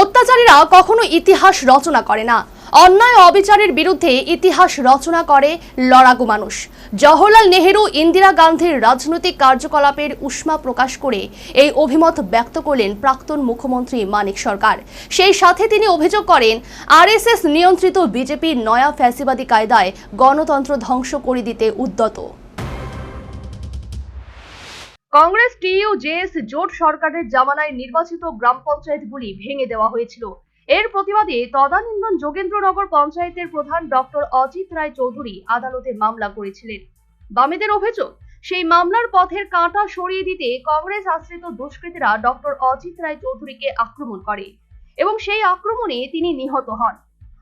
অত্যাচারীরা কখনো ইতিহাস রচনা করে না। অন্যায় অবিচারের বিরুদ্ধে ইতিহাস রচনা করে লড়াকু মানুষ। জওহরলাল নেহেরু ইন্দিরা গান্ধীর রাজনৈতিক কার্যকলাপের উষ্মা প্রকাশ করে এই অভিমত ব্যক্ত করলেন প্রাক্তন মুখ্যমন্ত্রী মানিক সরকার। সেই সাথে তিনি অভিযোগ করেন, আরএসএস নিয়ন্ত্রিত বিজেপির নয়া ফ্যাসিবাদী কায়দায় গণতন্ত্র ধ্বংস করে দিতে উদ্যত। কংগ্রেস, টিইউ জেএস জোট সরকারের জামানায় নির্বাচিত গ্রাম পঞ্চায়েতগুলি ভেঙে দেওয়া হয়েছিল। এর প্রতিবাদে তদানীন্দন যোগেন্দ্রনগর পঞ্চায়েতের প্রধান ডক্টর অজিত রায় চৌধুরী আদালতে মামলা করেছিলেন। বামেদের অভিযোগ, সেই মামলার পথের কাঁটা সরিয়ে দিতে কংগ্রেস আশ্রিত দুষ্কৃতীরা ডক্টর অজিত রায় চৌধুরীকে আক্রমণ করে এবং সেই আক্রমণে তিনি নিহত হন।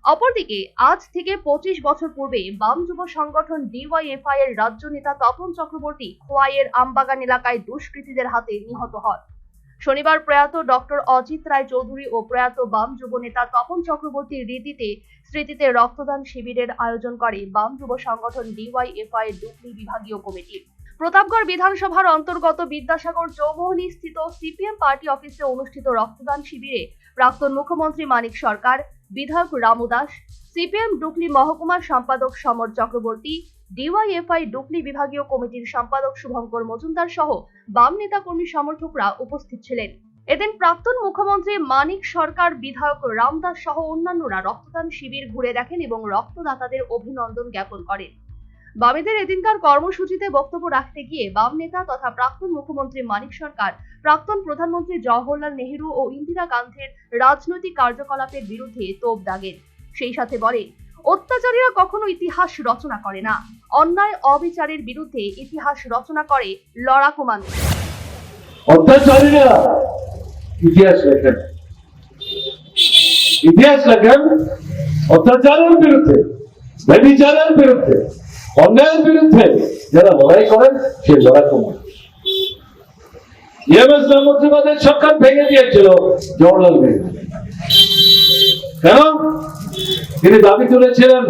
অপরদিকে, আজ থেকে পঁচিশ বছর পূর্বে বাম যুব সংগঠন ডিওয়াইএফআই এর রাজ্য নেতা তপন চক্রবর্তী খোয়াইয়ের আমবাগান এলাকায় দুষ্কৃতীদের হাতে নিহত হন। শনিবার প্রয়াত ডক্টর অজিত রায় চৌধুরী ও প্রয়াত বাম যুব নেতা তপন চক্রবর্তীর রীতিতে স্মৃতিতে রক্তদান শিবিরের আয়োজন করে বাম যুব সংগঠন ডিওয়াইএফআই এর ডুবলি বিভাগীয় কমিটি। প্রতাপগড় বিধানসভার অন্তর্গত বিদ্যাসাগর চৌমোহনী স্থিত সিপিএম পার্টি অফিসে অনুষ্ঠিত রক্তদান শিবিরে প্রাক্তন মুখ্যমন্ত্রী মানিক সরকার বিধায়ক রামু দাস, সিপিএম ডুকলি মহকুমার সম্পাদক সমর চক্রবর্তী, ডিওয়াইএফআই ডুকলি বিভাগীয় কমিটির সম্পাদক শুভঙ্কর মজুমদার সহ বাম নেতা কর্মী সমর্থকরা উপস্থিত ছিলেন। এদিন প্রাক্তন মুখ্যমন্ত্রী মানিক সরকার, বিধায়ক রামদাস সহ অন্যান্যরা রক্তদান শিবির ঘুরে দেখেন এবং রক্তদাতাদের অভিনন্দন জ্ঞাপন করেন। বামেদের এদিনকার কর্মসূচিতে বক্তব্য রাখতে গিয়ে বাম নেতা তথা প্রাক্তন মুখ্যমন্ত্রী মানিক সরকার, প্রাক্তন প্রধানমন্ত্রী জওহরলাল নেহেরু ও ইন্দিরা গান্ধীর রাজনৈতিক কার্যকলাপের বিরুদ্ধে তোপ দাগেন সেই সাথে বলে, অত্যাচারীরা কখনো ইতিহাস রচনা করে না। অন্যায় অবিচারের বিরুদ্ধে ইতিহাস রচনা করে লড়াকু মানুষ। অত্যাচারীরা ইতিহাস লেখেন। ইতিহাস লেখেন অত্যাচারের বিরুদ্ধে, ব্যবিচারের বিরুদ্ধে। অন্যায়ের বিরুদ্ধে যারা লড়াই করেন সে লড়াকু মানুষ। ইএমএস মুক্তিবাদের সরকার ভেঙে দিয়েছিল জওয়াহরলাল নেহরু। কেন? তিনি দাবি তুলেছিলেন,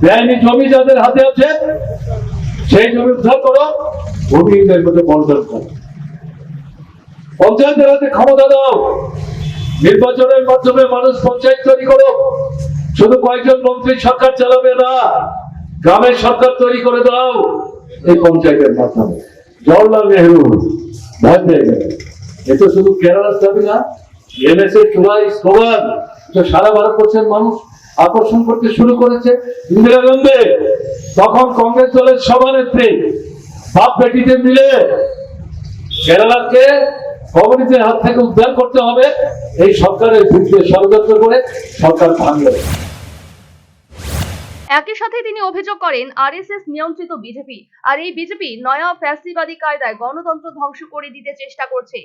বেআইনি জমি যাদের হাতে আছে, সেই জমি উদ্ধার করো, ভূমিহীনদের মধ্যে বন্টন করো। পঞ্চায়েতের হাতে ক্ষমতা দাও, নির্বাচনের মাধ্যমে মানুষ পঞ্চায়েত তৈরি করো। শুধু কয়েকজন মন্ত্রী সরকার চালাবে না। গ্রামের সরকার তৈরি করে দাও এই পঞ্চায়েতের মাধ্যমে। জওয়াহরলাল নেহরু ভয় পেয়ে গেলেন। এ তো শুধু কেরালার দাবি না এমএস এর চূড়াই স্লোগান তো সারা ভারতবর্ষের মানুষ আকর্ষণ করতে শুরু করেছে ইন্দিরা গান্ধী। তখন কংগ্রেস দলের সভানেত্রী, বাপ বেটিতে মিলে কেরালাকে কমিউনিটির হাত থেকে উদ্ধার করতে হবে। এই সরকারের বিরুদ্ধে ষড়যন্ত্র করে সরকার ভাঙবে একই সাথে তিনি অভিযোগ করেন, আরএসএস নিয়ন্ত্রিত বিজেপি, আর এই বিজেপি নয়া ফ্যাসিবাদী কায়দায় গণতন্ত্র ধ্বংস করে দিতে চেষ্টা করছে।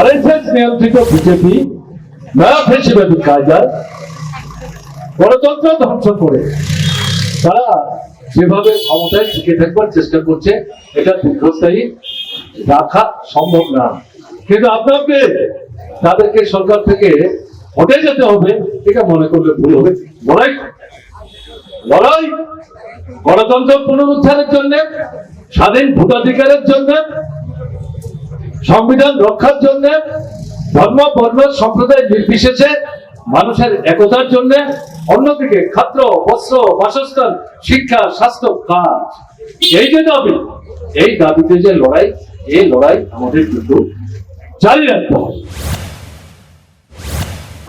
আরএসএস নিয়ন্ত্রিত বিজেপি নয়া ফেসিবাদী কায়দায় গণতন্ত্র ধ্বংস করে। তারা যেভাবে ক্ষমতায় টিকে থাকবার চেষ্টা করছে, এটা দীর্ঘস্থায়ী রাখা সম্ভব না। কিন্তু আপনাকে তাদেরকে সরকার থেকে হটে যেতে হবে, এটা মনে করলে ভুল হবে। লড়াই লড়াই গণতন্ত্র পুনরুদ্ধারের জন্য, স্বাধীন ভোটাধিকারের জন্য, সংবিধান রক্ষার জন্য, ধর্ম, বর্ণ, সম্প্রদায় নির্বিশেষে মানুষের একতার জন্য, অন্যদিকে খাদ্য, বস্ত্র, বাসস্থান, শিক্ষা, স্বাস্থ্য, কাজ। এই যে দাবি, এই দাবিতে যে লড়াই, এই লড়াই আমাদের কিন্তু জারি রাখতে হবে।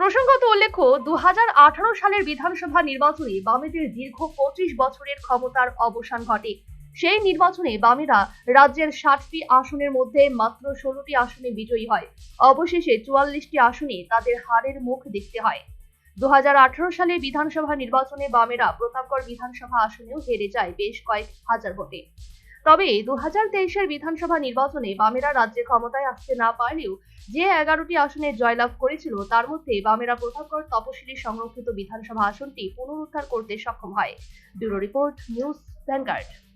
প্রসঙ্গত উল্লেখ্য, দুহাজার আঠারো সালের বিধানসভা নির্বাচনে বামেদের দীর্ঘ পঁচিশ বছরের ক্ষমতার অবসান ঘটে। সেই নির্বাচনে বামেরা রাজ্যের ষাটটি আসনের মধ্যে মাত্র ষোলোটি আসনে বিজয়ী হয়। অবশেষে চুয়াল্লিশটি আসনে তাদের হারের মুখ দেখতে হয়। দু সালের বিধানসভা নির্বাচনে বামেরা প্রতাপগড় বিধানসভা আসনেও হেরে যায় বেশ কয়েক হাজার ভোটে। তবে দু হাজার তেইশের বিধানসভা নির্বাচনে বামেরা রাজ্যে ক্ষমতায় আসতে না পারলেও যে এগারোটি আসনে জয়লাভ করেছিল, তার মধ্যে বামেরা প্রতাপগড় তপশিলি সংরক্ষিত বিধানসভা আসনটি পুনরুদ্ধার করতে সক্ষম হয়। Bureau report, news Vanguard.